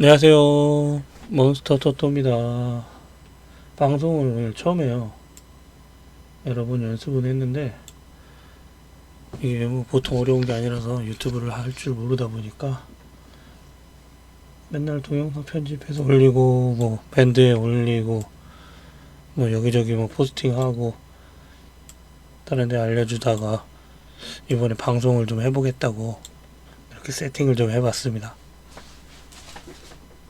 안녕하세요. 몬스터 토토입니다. 방송을 오늘 처음 해요. 여러 번 연습은 했는데, 이게 뭐 보통 어려운 게 아니라서 유튜브를 할 줄 모르다 보니까, 맨날 동영상 편집해서 올리고, 뭐, 밴드에 올리고, 뭐, 여기저기 뭐 포스팅하고, 다른 데 알려주다가, 이번에 방송을 좀 해보겠다고, 이렇게 세팅을 좀 해봤습니다.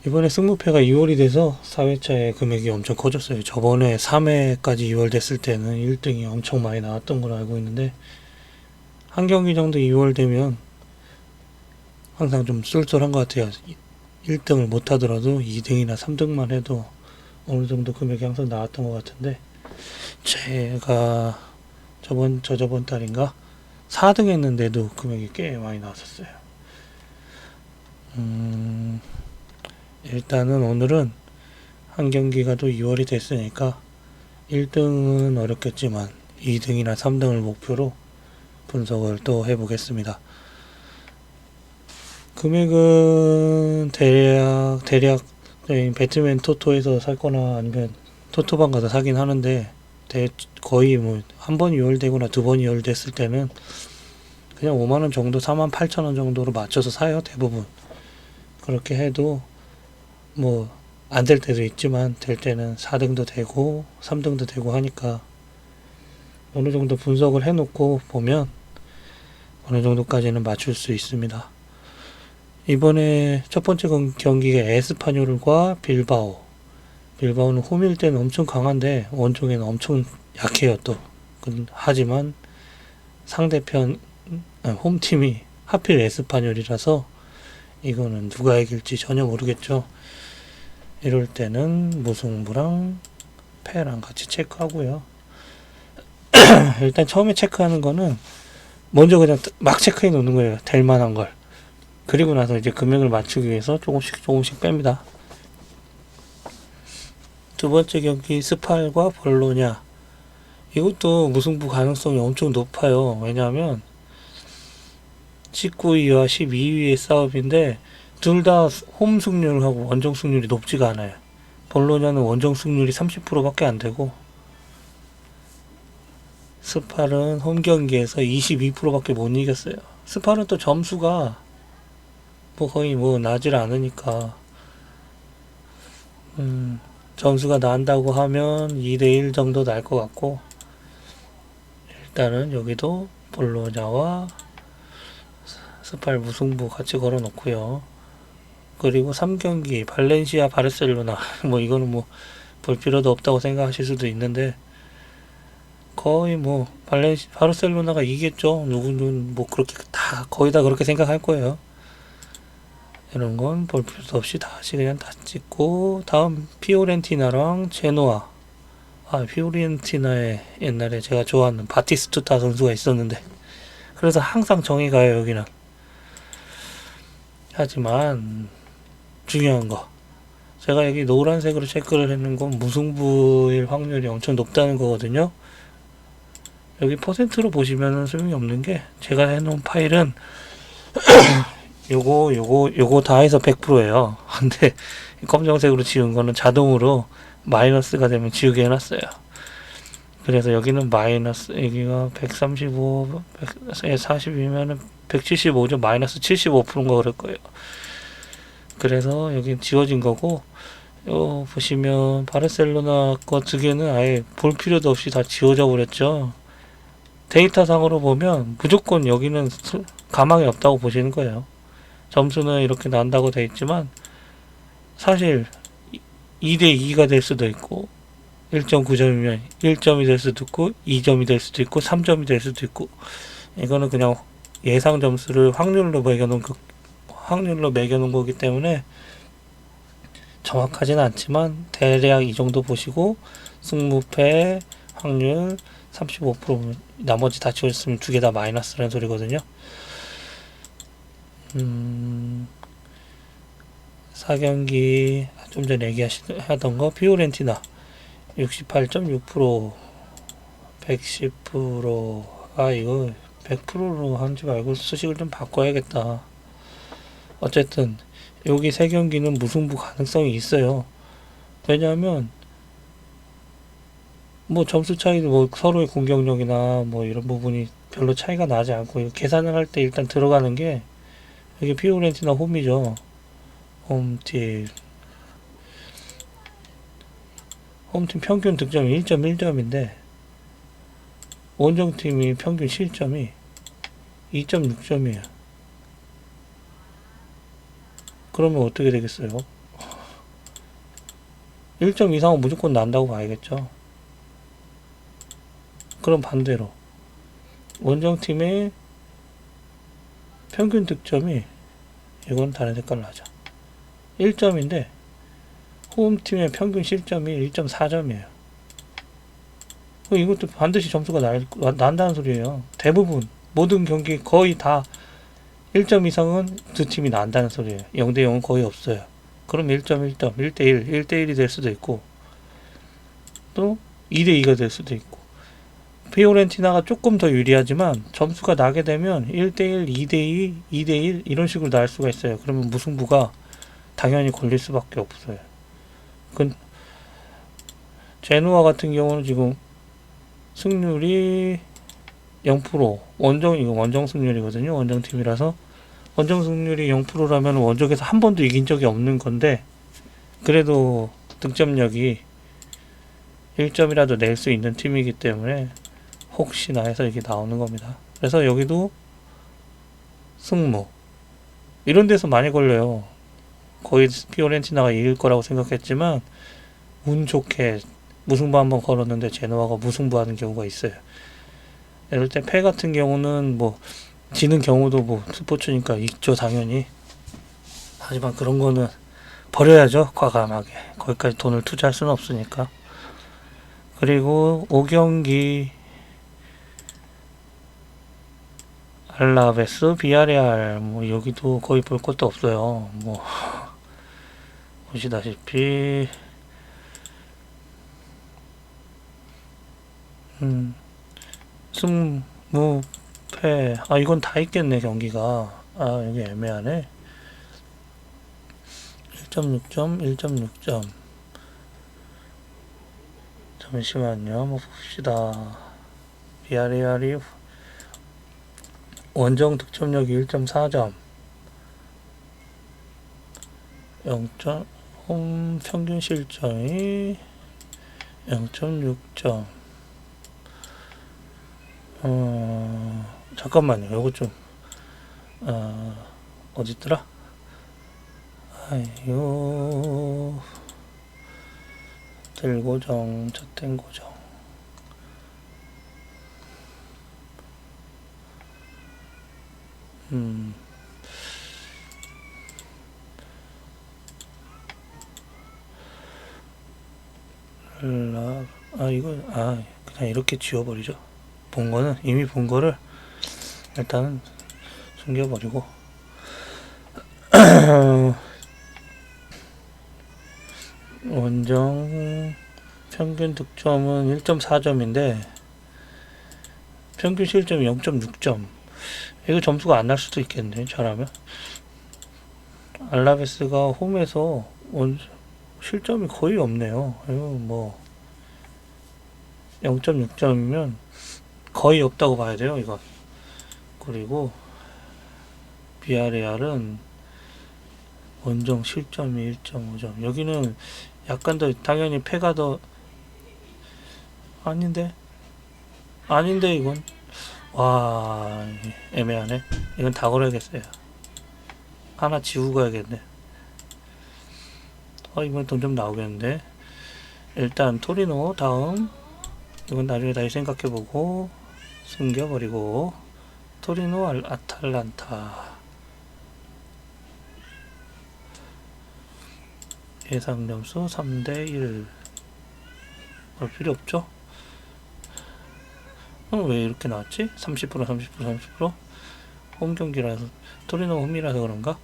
이번에 승무패가 2월이 돼서 4회차의 금액이 엄청 커졌어요. 저번에 3회까지 2월 됐을 때는 1등이 엄청 많이 나왔던 걸로 알고 있는데 한 경기 정도 2월 되면 항상 좀 쏠쏠한 것 같아요. 1등을 못 하더라도 2등이나 3등만 해도 어느 정도 금액이 항상 나왔던 것 같은데 제가 저번 저저번 달인가 4등 했는데도 금액이 꽤 많이 나왔었어요. 음, 일단은 오늘은 한 경기가 또 2월이 됐으니까 1등은 어렵겠지만 2등이나 3등을 목표로 분석을 또 해보겠습니다. 금액은 대략 대략 배트맨 토토에서 살거나 아니면 토토방 가서 사긴 하는데 대, 거의 뭐 한번 2월 되거나 두번 2월 됐을 때는 그냥 5만 원 정도 4만 8천 원 정도로 맞춰서 사요 대부분 그렇게 해도 뭐 안 될 때도 있지만 될 때는 4등도 되고 3등도 되고 하니까 어느 정도 분석을 해놓고 보면 어느 정도까지는 맞출 수 있습니다. 이번에 첫 번째 경- 경기가 에스파뇰과 빌바오. 빌바오는 홈일 때는 엄청 강한데 원종에는 엄청 약해요 또. 그- 하지만 상대편 아, 홈팀이 하필 에스파뇰이라서 이거는 누가 이길지 전혀 모르겠죠. 이럴 때는 무승부랑 패랑 같이 체크하고요. 일단 처음에 체크하는 거는 먼저 그냥 막 체크해 놓는 거예요. 될 만한 걸. 그리고 나서 이제 금액을 맞추기 위해서 조금씩 조금씩 뺍니다. 두 번째 경기 스팔과 볼로냐. 이것도 무승부 가능성이 엄청 높아요. 왜냐하면 19위와 12위의 싸움인데 둘 다 홈 승률하고 원정 승률이 높지가 않아요. 볼로냐는 원정 승률이 30%밖에 안 되고 스팔은 홈 경기에서 22%밖에 못 이겼어요. 스팔은 또 점수가 뭐 거의 뭐 나질 않으니까 음, 점수가 난다고 하면 2대1 정도 날 것 같고 일단은 여기도 볼로냐와 스팔 무승부 같이 걸어 놓고요. 그리고 3경기 발렌시아 바르셀로나 뭐 이거는 뭐 볼 필요도 없다고 생각하실 수도 있는데 거의 뭐 발렌시 바르셀로나가 이겼죠. 누구는 뭐 그렇게 다 거의 다 그렇게 생각할 거예요. 이런 건 볼 필요도 없이 다시 그냥 다 찍고 다음 피오렌티나랑 제노아 아 피오렌티나에 옛날에 제가 좋아하는 바티스투타 선수가 있었는데 그래서 항상 정이 가요 여기는 하지만 중요한 거. 제가 여기 노란색으로 체크를 했는 건 무승부일 확률이 엄청 높다는 거거든요. 여기 퍼센트로 보시면은 소용이 없는 게 제가 해놓은 파일은 요거 요거 요거 다 해서 100%예요. 근데 이 검정색으로 지운 거는 자동으로 마이너스가 되면 지우게 해놨어요. 그래서 여기는 마이너스 여기가 135 40이면은 175죠. 마이너스 75%인가 그럴 거예요 그래서 여기 지워진 거고 요 보시면 바르셀로나 거 두 개는 아예 볼 필요도 없이 다 지워져 버렸죠. 데이터상으로 보면 무조건 여기는 수- 가망이 없다고 보시는 거예요. 점수는 이렇게 난다고 돼 있지만 사실 2대 2가 될 수도 있고 1.9점이면 1점이 될 수도 있고 2점이 될 수도 있고 3점이 될 수도 있고 이거는 그냥 예상 점수를 확률로 매겨놓은 그 확률로 매겨놓은 거기 때문에 정확하진 않지만 대략 이 정도 보시고 승무패 확률 35% 나머지 다 지웠으면 두 개 다 마이너스라는 소리거든요. 음, 4경기 좀 전에 얘기하던 거 피오렌티나 68.6% 110%아 이거 100%로 하지 말고 수식을 좀 바꿔야겠다. 어쨌든 여기 세 경기는 무승부 가능성이 있어요. 왜냐하면 뭐 점수 차이도 뭐 서로의 공격력이나 뭐 이런 부분이 별로 차이가 나지 않고 계산을 할 때 일단 들어가는 게 이게 피오렌티나 홈이죠. 홈팀 홈팀 평균 득점이 1.1점인데 원정팀이 평균 실점이 2.6점이에요. 그러면 어떻게 되겠어요? 1점 이상은 무조건 난다고 봐야겠죠. 그럼 반대로 원정팀의 평균 득점이 이건 다른 색깔로 하자. 1점인데 홈팀의 평균 실점이 1.4점이에요. 이것도 반드시 점수가 날, 난다는 소리예요. 대부분 모든 경기 거의 다 1점 이상은 두 팀이 난다는 소리예요. 0대 0은 거의 없어요. 그럼 1점 1점, 1대 1, 1대 1이 될 수도 있고 또 2대 2가 될 수도 있고 피오렌티나가 조금 더 유리하지만 점수가 나게 되면 1대 1, 2대 2, 2대 1 이런 식으로 날 수가 있어요. 그러면 무승부가 당연히 걸릴 수밖에 없어요. 그 제누아 같은 경우는 지금 승률이 0% 원정 이거 원정 승률이거든요. 원정 팀이라서 원정 승률이 0%라면 원정에서 한 번도 이긴 적이 없는 건데 그래도 득점력이 1점이라도 낼 수 있는 팀이기 때문에 혹시나 해서 이게 나오는 겁니다. 그래서 여기도 승무 이런 데서 많이 걸려요. 거의 피오렌티나가 이길 거라고 생각했지만 운 좋게 무승부 한번 걸었는데 제노아가 무승부하는 경우가 있어요. 이럴 때 패 같은 경우는 뭐 지는 경우도 뭐 스포츠니까 있죠 당연히. 하지만 그런 거는 버려야죠 과감하게. 거기까지 돈을 투자할 수는 없으니까. 그리고 5경기 알라베스, 비아레알 뭐 여기도 거의 볼 것도 없어요. 뭐 보시다시피 음 승무 패 아 이건 다 있겠네 경기가. 아 여기 애매하네. 1.6점 1.6점 잠시만요. 한번 봅시다. 비아레알이 원정 득점력이 1.4점 0점. 홈 평균 실점이 0.6점 어 잠깐만요. 요거 좀 어, 어딨더라? 아유 들 고정 저탱고정. 음. 라, 아, 이거, 아, 그냥 이렇게 지워버리죠. 본 거는, 이미 본 거를 일단은 숨겨버리고. 원정 평균 득점은 1.4점인데, 평균 실점이 0.6점. 이거 점수가 안 날 수도 있겠네, 잘하면. 알라베스가 홈에서 원, 실점이 거의 없네요. 이거 뭐 0.6점이면 거의 없다고 봐야 돼요, 이건. 그리고 비아레알은 원정 실점이 1.5점. 여기는 약간 더 당연히 패가 더 아닌데 아닌데 이건 와 애매하네. 이건 다 걸어야겠어요. 하나 지우고 가야겠네. 어, 이번 돈좀 나오겠는데. 일단 토리노 다음. 이건 나중에 다시 생각해보고 숨겨버리고 토리노 알- 아탈란타. 예상 점수 3대1 볼 필요 없죠? 어, 왜 이렇게 나왔지? 30% 30% 30%홈 경기라서 토리노 홈이라서 그런가?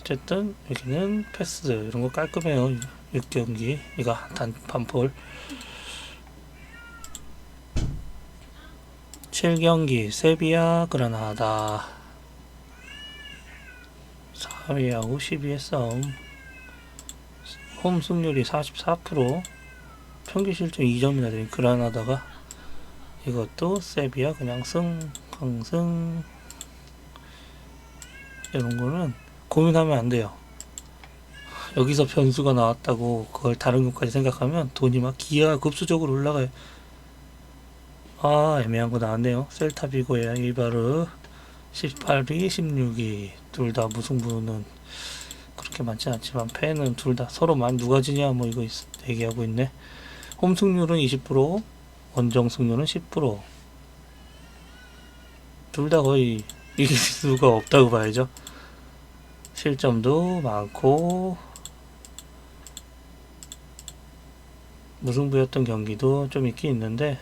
어쨌든 여기는 패스. 이런 거 깔끔해요. 6경기. 이거 단 반폴 7경기 세비야 그라나다. 가미야구 12의 싸움. 홈 승률이 44% 평균 실점 2점이나 되는 그라나다가 이것도 세비야 그냥 승 강승. 이런 거는 고민하면 안 돼요. 여기서 변수가 나왔다고 그걸 다른 것까지 생각하면 돈이 막 기하가 급수적으로 올라가요 아 애매한 거 나왔네요. 셀타비고야 이바르. 18위 16위 둘 다 무승부는 그렇게 많지 않지만 팬은 둘다 서로만 누가 지냐? 뭐 이거 있- 얘기하고 있네. 홈 승률은 20% 원정 승률은 10%둘 다 거의 이길 수가 없다고 봐야죠. 실점도 많고 무승부였던 경기도 좀 있긴 있는데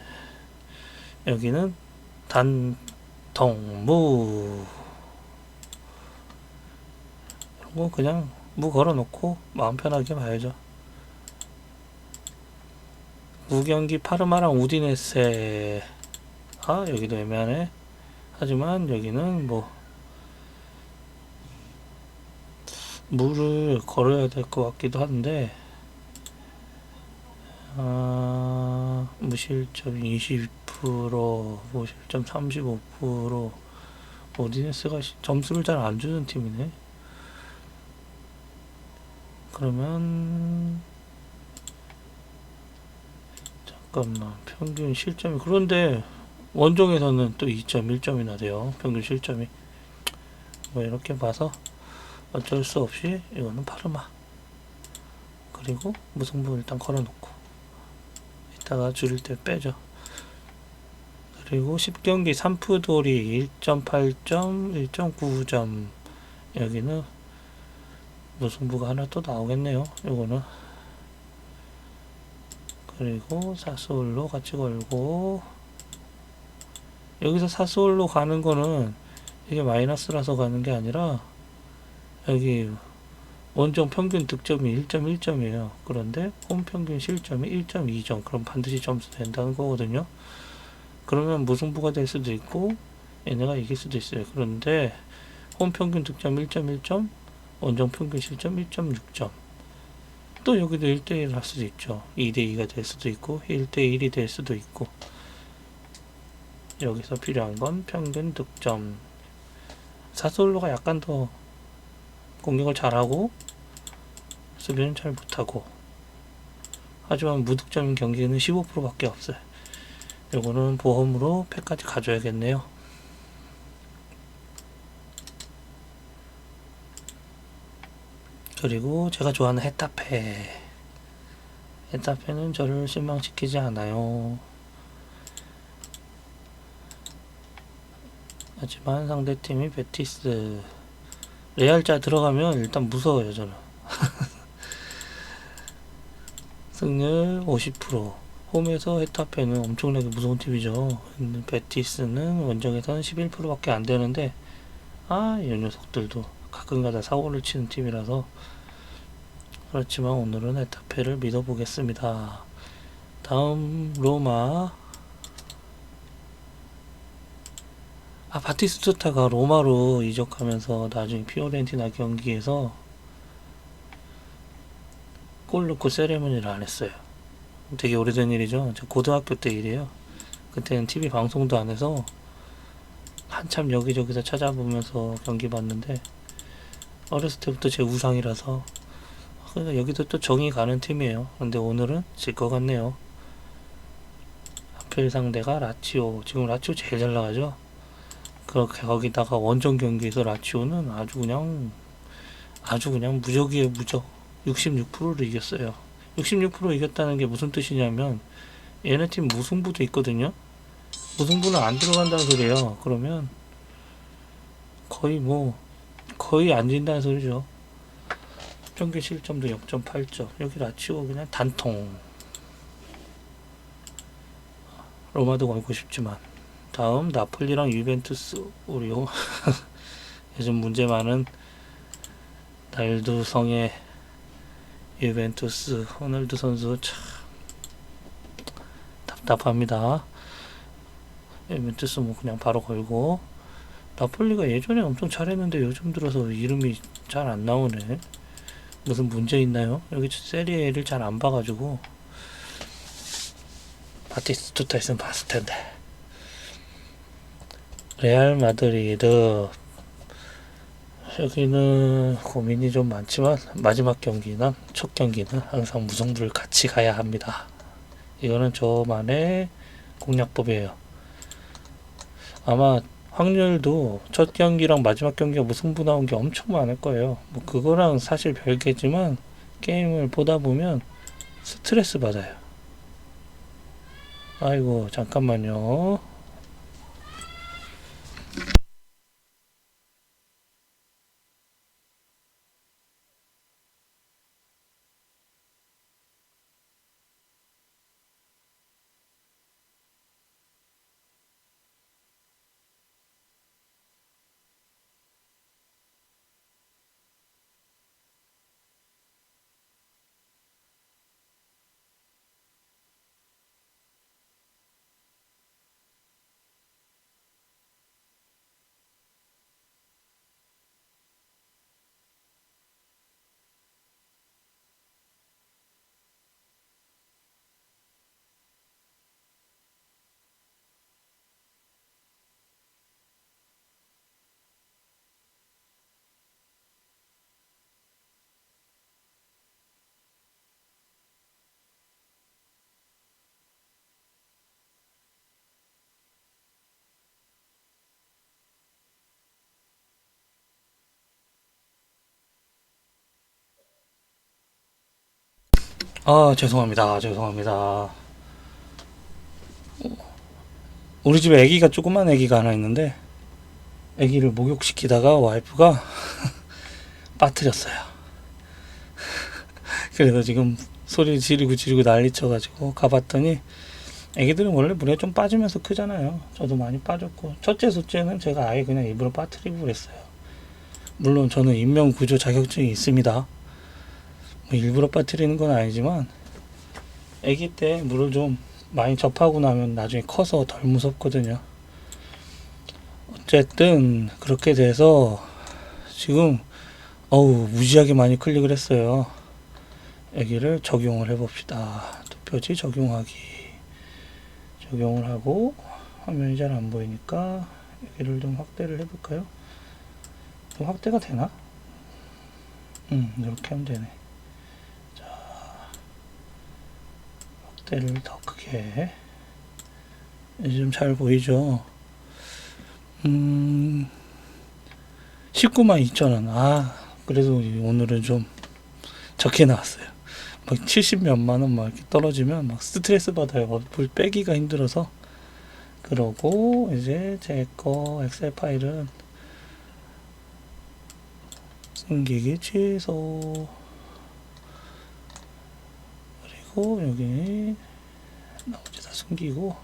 여기는 단통무 이런 거 그냥 무 걸어놓고 마음 편하게 봐야죠. 무경기 파르마랑 우디네세 아 여기도 애매하네. 하지만 여기는 뭐 무를 걸어야 될 것 같기도 한데 아, 무실점 20% 무실점 35% 오디네스가 시- 점수를 잘 안 주는 팀이네. 그러면 잠깐만 평균 실점이 그런데 원정에서는 또 2.1점이나 돼요. 평균 실점이 뭐 이렇게 봐서 어쩔 수 없이 이거는 파르마 그리고 무승부 일단 걸어놓고 이따가 줄일 때 빼죠. 그리고 10경기 3푸돌이 1.8점, 1.9점 여기는 무승부가 하나 또 나오겠네요. 요거는 그리고 사스올로 같이 걸고 여기서 사스올로 가는 거는 이게 마이너스라서 가는 게 아니라 여기 원정 평균 득점이 1.1점이에요. 그런데 홈 평균 실점이 1.2점. 그럼 반드시 점수 된다는 거거든요. 그러면 무승부가 될 수도 있고 얘네가 이길 수도 있어요. 그런데 홈 평균 득점 1.1점, 원정 평균 실점 1.6점. 또 여기도 1대1 할 수도 있죠. 2대2가 될 수도 있고 1대1이 될 수도 있고 여기서 필요한 건 평균 득점. 사솔로가 약간 더 공격을 잘하고 수비는 잘 못하고 하지만 무득점 경기는 15%밖에 없어요. 요거는 보험으로 패까지 가져야겠네요. 그리고 제가 좋아하는 헤타페 헤타페는 저를 실망시키지 않아요. 하지만 상대팀이 베티스 레알자 들어가면 일단 무서워요 저는 승률 50% 홈에서 헤타페는 엄청나게 무서운 팀이죠. 베티스는 원정에서는 11%밖에 안 되는데 아 이 녀석들도 가끔가다 사고를 치는 팀이라서. 그렇지만 오늘은 헤타페를 믿어보겠습니다. 다음 로마. 아 바티스투타가 로마로 이적하면서 나중에 피오렌티나 경기에서 골 넣고 세레머니를 안 했어요. 되게 오래된 일이죠. 저 고등학교 때 일이에요. 그때는 TV 방송도 안 해서 한참 여기저기서 찾아보면서 경기 봤는데 어렸을 때부터 제 우상이라서 그러니까 여기도 또 정이 가는 팀이에요. 근데 오늘은 질 것 같네요. 하필 상대가 라치오. 지금 라치오 제일 잘 나가죠. 그렇게 거기다가 원정 경기에서 라치오는 아주 그냥 아주 그냥 무적이에요 무적 66%를 이겼어요 66% 이겼다는 게 무슨 뜻이냐면 얘네 팀 무승부도 있거든요. 무승부는 안 들어간다는 소리예요. 그러면 거의 뭐 거의 안 진다는 소리죠. 평균 실점도 0.8점 여기 라치오 그냥 단통. 로마도 걸고 싶지만. 다음 나폴리랑 유벤투스 우리 요- 요즘 문제 많은 날두성의 유벤투스 호날두 선수 참 답답합니다. 유벤투스 뭐 그냥 바로 걸고 나폴리가 예전에 엄청 잘했는데 요즘 들어서 이름이 잘 안 나오네. 무슨 문제 있나요? 여기 세리에를 잘 안 봐가지고 바티스투타 있으면 봤을 텐데. 레알 마드리드 여기는 고민이 좀 많지만 마지막 경기나 첫 경기는 항상 무승부를 같이 가야 합니다. 이거는 저만의 공략법이에요. 아마 확률도 첫 경기랑 마지막 경기가 무승부 나온 게 엄청 많을 거예요. 뭐 그거랑 사실 별개지만 게임을 보다 보면 스트레스 받아요. 아이고 잠깐만요. 아 죄송합니다. 죄송합니다. 우리 집에 아기가 조그만 아기가 하나 있는데 아기를 목욕시키다가 와이프가 빠뜨렸어요. 그래서 지금 소리 지르고 지르고 난리 쳐가지고 가봤더니 애기들은 원래 물에 좀 빠지면서 크잖아요. 저도 많이 빠졌고 첫째, 셋째는 제가 아예 그냥 입으로 빠뜨리고 그랬어요. 물론 저는 인명 구조 자격증이 있습니다. 뭐 일부러 빠뜨리는 건 아니지만 아기 때 물을 좀 많이 접하고 나면 나중에 커서 덜 무섭거든요. 어쨌든 그렇게 돼서 지금 어우 무지하게 많이 클릭을 했어요. 여기를 적용을 해봅시다. 투표지 적용하기 적용을 하고 화면이 잘 안 보이니까 여기를 좀 확대를 해볼까요? 좀 확대가 되나? 음 이렇게 하면 되네. 확대를 더 크게 좀잘 보이죠? 음 19만 2천원. 아 그래도 오늘은 좀 적게 나왔어요. 막 70 몇만 원 막 이렇게 떨어지면 막 스트레스 받아요. 뭐불 빼기가 힘들어서. 그러고 이제 제 거 엑셀 파일은 숨기기 취소 그리고 여기 나머지 다 숨기고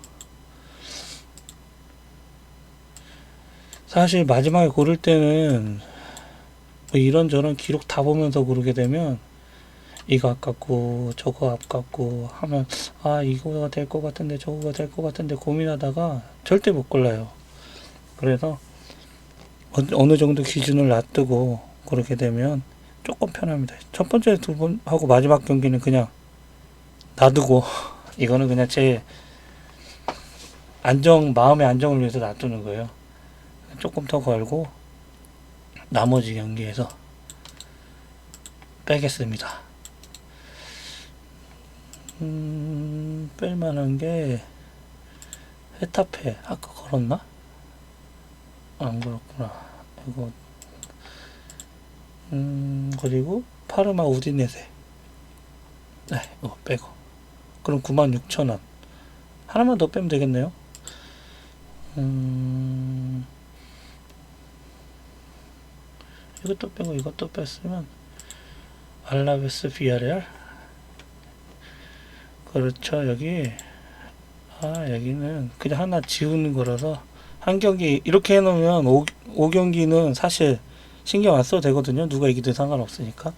사실 마지막에 고를 때는 뭐 이런저런 기록 다 보면서 고르게 되면 이거 아깝고 저거 아깝고 하면 아 이거가 될 것 같은데 저거가 될 것 같은데 고민하다가 절대 못 골라요. 그래서 어- 어느 정도 기준을 놔두고 고르게 되면 조금 편합니다. 첫 번째 두 번 하고 마지막 경기는 그냥 놔두고 이거는 그냥 제 안정 마음의 안정을 위해서 놔두는 거예요. 조금 더 걸고 나머지 경기에서 빼겠습니다. 음, 뺄만한 게 헤타페 아까 걸었나? 안 걸었구나. 이거 음 그리고 파르마 우디네세 네 이거 빼고 그럼 96,000원. 하나만 더 빼면 되겠네요. 음 이것도 빼고 이것도 뺐으면 알라베스 비아레알. 그렇죠. 여기 아 여기는 그냥 하나 지우는 거라서 한 경기 이렇게 해놓으면 5, 5경기는 사실 신경 안 써도 되거든요. 누가 이기든 상관없으니까. 아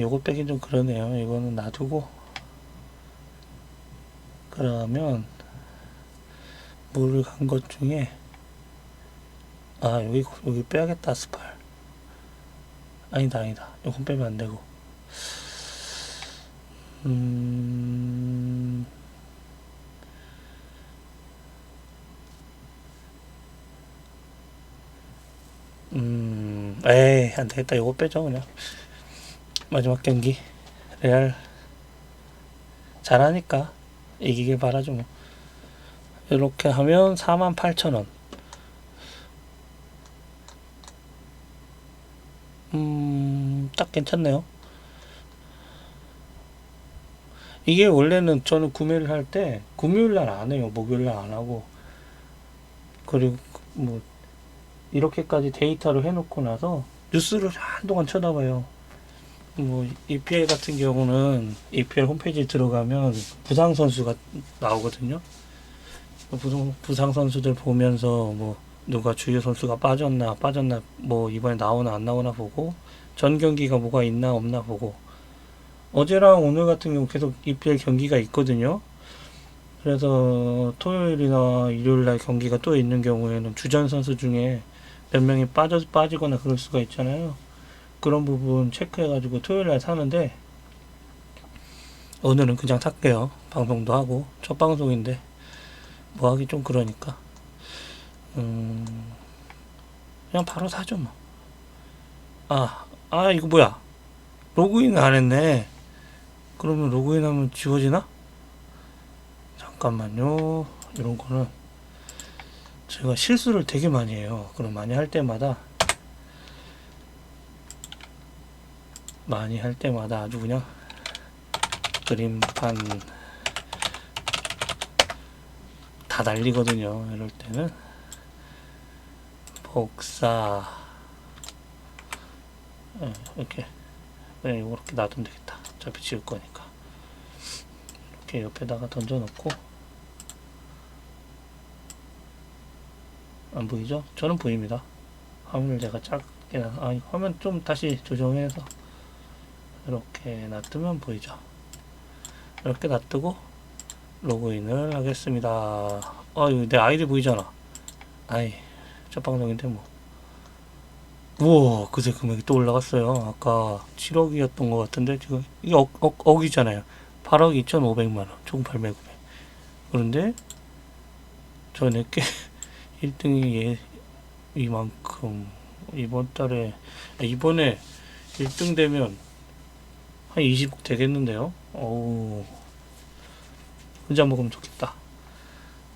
요거 빼긴 좀 그러네요. 이거는 놔두고. 그러면 물을 간 것 중에 아 여기 여기 빼야겠다 스팔. 아니다 아니다. 이건 빼면 안 되고. 음 음, 에이, 안 되겠다. 이거 빼죠, 그냥. 마지막 경기. 레알. 잘하니까. 이기길 바라죠, 뭐. 이렇게 하면 48,000원. 음, 딱 괜찮네요. 이게 원래는 저는 구매를 할 때 금요일 날 안 해요. 목요일 날 안 하고. 그리고 뭐 이렇게까지 데이터를 해놓고 나서 뉴스를 한동안 쳐다봐요. 뭐 EPL 같은 경우는 EPL 홈페이지에 들어가면 부상 선수가 나오거든요. 부상, 부상 선수들 보면서 뭐 누가 주요 선수가 빠졌나 빠졌나 뭐 이번에 나오나 안 나오나 보고 전 경기가 뭐가 있나 없나 보고 어제랑 오늘 같은 경우 계속 EPL 경기가 있거든요. 그래서 토요일이나 일요일 날 경기가 또 있는 경우에는 주전 선수 중에 몇 명이 빠져 빠지거나 그럴 수가 있잖아요. 그런 부분 체크해가지고 토요일 날 사는데 오늘은 그냥 살게요. 방송도 하고 첫 방송인데 뭐 하기 좀 그러니까 음 그냥 바로 사죠 뭐. 아, 아 이거 뭐야? 로그인 안 했네. 그러면 로그인하면 지워지나? 잠깐만요. 이런 거는 제가 실수를 되게 많이 해요. 그럼 많이 할 때마다 많이 할 때마다 아주 그냥 그림판 다 날리거든요. 이럴 때는 복사 예, 이렇게 네, 이렇게 놔두면 되겠다. 어차피 지울 거니까 이렇게 옆에다가 던져놓고 안 보이죠? 저는 보입니다. 화면을 제가 작게 놔, 아, 화면 좀 다시 조정해서 이렇게 놔두면 보이죠? 이렇게 놔두고 로그인을 하겠습니다. 아, 이거 내 아이디 보이잖아. 아이, 첫 방송인데 뭐. 우와, 그새 금액이 또 올라갔어요. 아까 7억이었던 것 같은데 지금 이게 억, 억, 억이잖아요. 8억 2,500만 원, 총 800만 그런데 저 내게 1등이 예, 이만큼 이번 달에 아, 이번에 1등 되면 한 20억 되겠는데요. 어우 혼자 먹으면 좋겠다.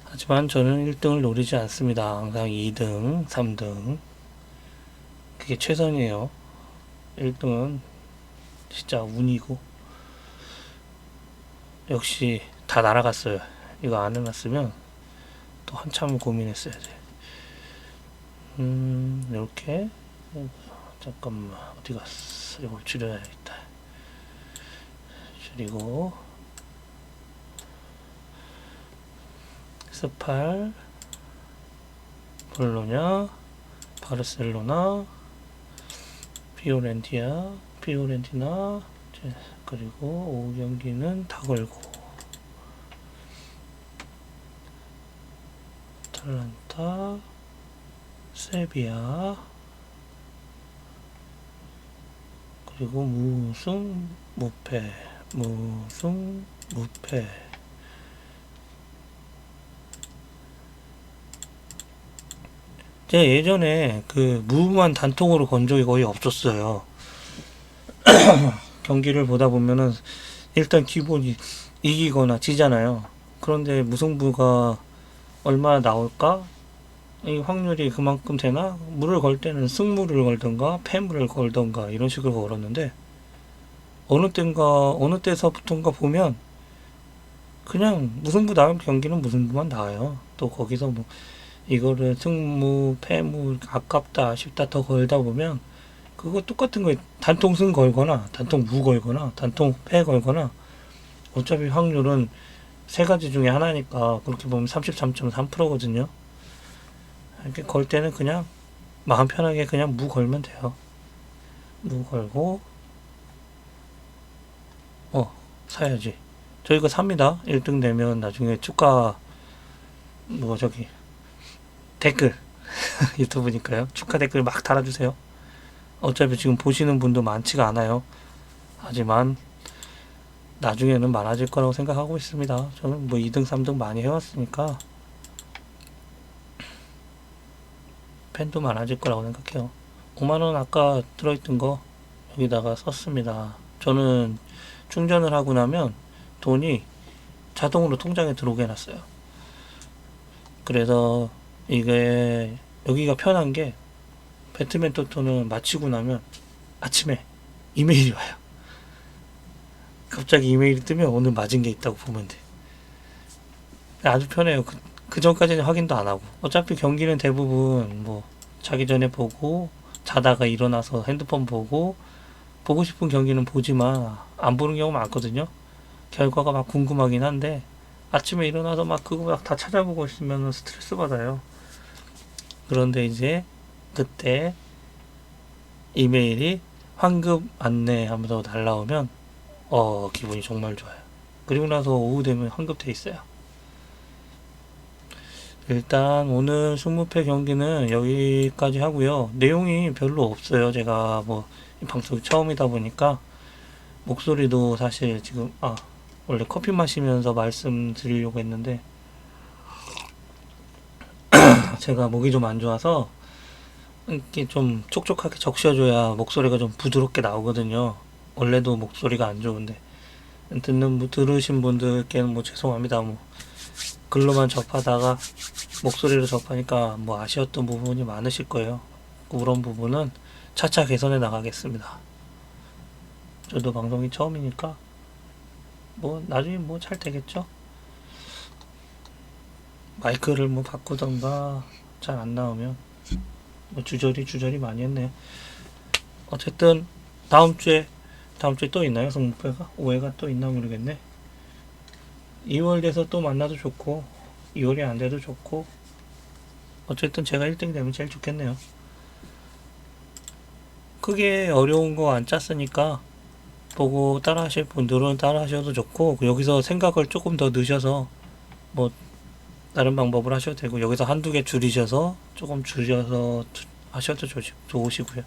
하지만 저는 1등을 노리지 않습니다. 항상 2등, 3등 그게 최선이에요. 1등은 진짜 운이고 역시 다 날아갔어요. 이거 안 해놨으면 또 한참 고민했어야 돼. 음, 이렇게 잠깐만 어디 갔어? 이걸 줄여야겠다. 줄이고. 스팔 볼로냐 바르셀로나 피오렌티아 피오렌티나 그리고 오후 경기는 다 걸고. 아탈란타 세비야 그리고 무승 무패 무승 무패 제가 예전에 그 무만 단통으로 건 적이 거의 없었어요. 경기를 보다 보면은 일단 기본이 이기거나 지잖아요. 그런데 무승부가 얼마나 나올까? 이 확률이 그만큼 되나? 물을 걸 때는 승무를 걸던가 패물을 걸던가 이런 식으로 걸었는데 어느 때인가 어느 때서부턴가 보면 그냥 무승부 나올 경기는 무승부만 나와요. 또 거기서 뭐 이거를 승무, 패무 아깝다 싶다 더 걸다 보면 그거 똑같은 거에 단통 승 걸거나 단통 무 걸거나 단통 패 걸거나 어차피 확률은 세 가지 중에 하나니까 그렇게 보면 33.3%거든요. 이렇게 걸 때는 그냥 마음 편하게 그냥 무 걸면 돼요. 무 걸고 어 사야지. 저 이거 삽니다. 1등 되면 나중에 축가 뭐 저기 댓글 유튜브니까요. 축하 댓글 막 달아주세요. 어차피 지금 보시는 분도 많지가 않아요. 하지만 나중에는 많아질 거라고 생각하고 있습니다. 저는 뭐 2등, 3등 많이 해왔으니까 팬도 많아질 거라고 생각해요. 5만원 아까 들어있던 거 여기다가 썼습니다. 저는 충전을 하고 나면 돈이 자동으로 통장에 들어오게 해놨어요. 그래서 이게 여기가 편한 게 배트맨 토토는 마치고 나면 아침에 이메일이 와요. 갑자기 이메일이 뜨면 오늘 맞은 게 있다고 보면 돼. 아주 편해요. 그, 그 전까지는 확인도 안 하고. 어차피 경기는 대부분 뭐 자기 전에 보고 자다가 일어나서 핸드폰 보고 보고 싶은 경기는 보지만 안 보는 경우 많거든요. 결과가 막 궁금하긴 한데 아침에 일어나서 막 그거 막 다 찾아보고 있으면 스트레스 받아요. 그런데 이제 그때 이메일이 환급 안내 하면서 날라오면 어 기분이 정말 좋아요. 그리고 나서 오후 되면 환급돼 있어요. 일단 오늘 20패 경기는 여기까지 하고요. 내용이 별로 없어요. 제가 뭐이 방송이 처음이다 보니까 목소리도 사실 지금 아 원래 커피 마시면서 말씀드리려고 했는데 제가 목이 좀 안 좋아서 이렇게 좀 촉촉하게 적셔줘야 목소리가 좀 부드럽게 나오거든요. 원래도 목소리가 안 좋은데 듣는 분- 들으신 분들께는 뭐 죄송합니다. 뭐 글로만 접하다가 목소리로 접하니까 뭐 아쉬웠던 부분이 많으실 거예요. 그런 부분은 차차 개선해 나가겠습니다. 저도 방송이 처음이니까 뭐 나중에 뭐 잘 되겠죠. 마이크를 뭐 바꾸던가 잘 안 나오면 뭐 주저리 주저리 많이 했네요. 어쨌든 다음 주에 다음 주에 또 있나요? 성무패가 5회가 또 있나 모르겠네. 2월 돼서 또 만나도 좋고 2월이 안 돼도 좋고 어쨌든 제가 1등 되면 제일 좋겠네요. 크게 어려운 거 안 짰으니까 보고 따라 하실 분들은 따라 하셔도 좋고 여기서 생각을 조금 더 넣으셔서 뭐 다른 방법을 하셔도 되고 여기서 한두 개 줄이셔서 조금 줄여서 주- 하셔도 좋- 좋으시고요.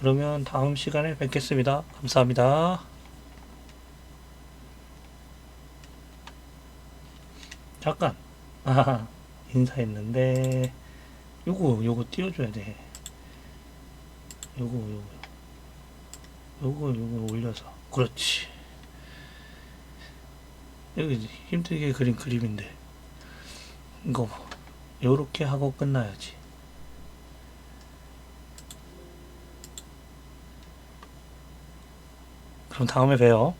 그러면 다음 시간에 뵙겠습니다. 감사합니다. 잠깐. 아, 인사했는데 요거 요거 띄워줘야 돼. 요거 요거 요거 요거 올려서 그렇지. 여기 힘들게 그린 그림인데 이거 요렇게 하고 끝나야지. 그럼 다음에 봬요.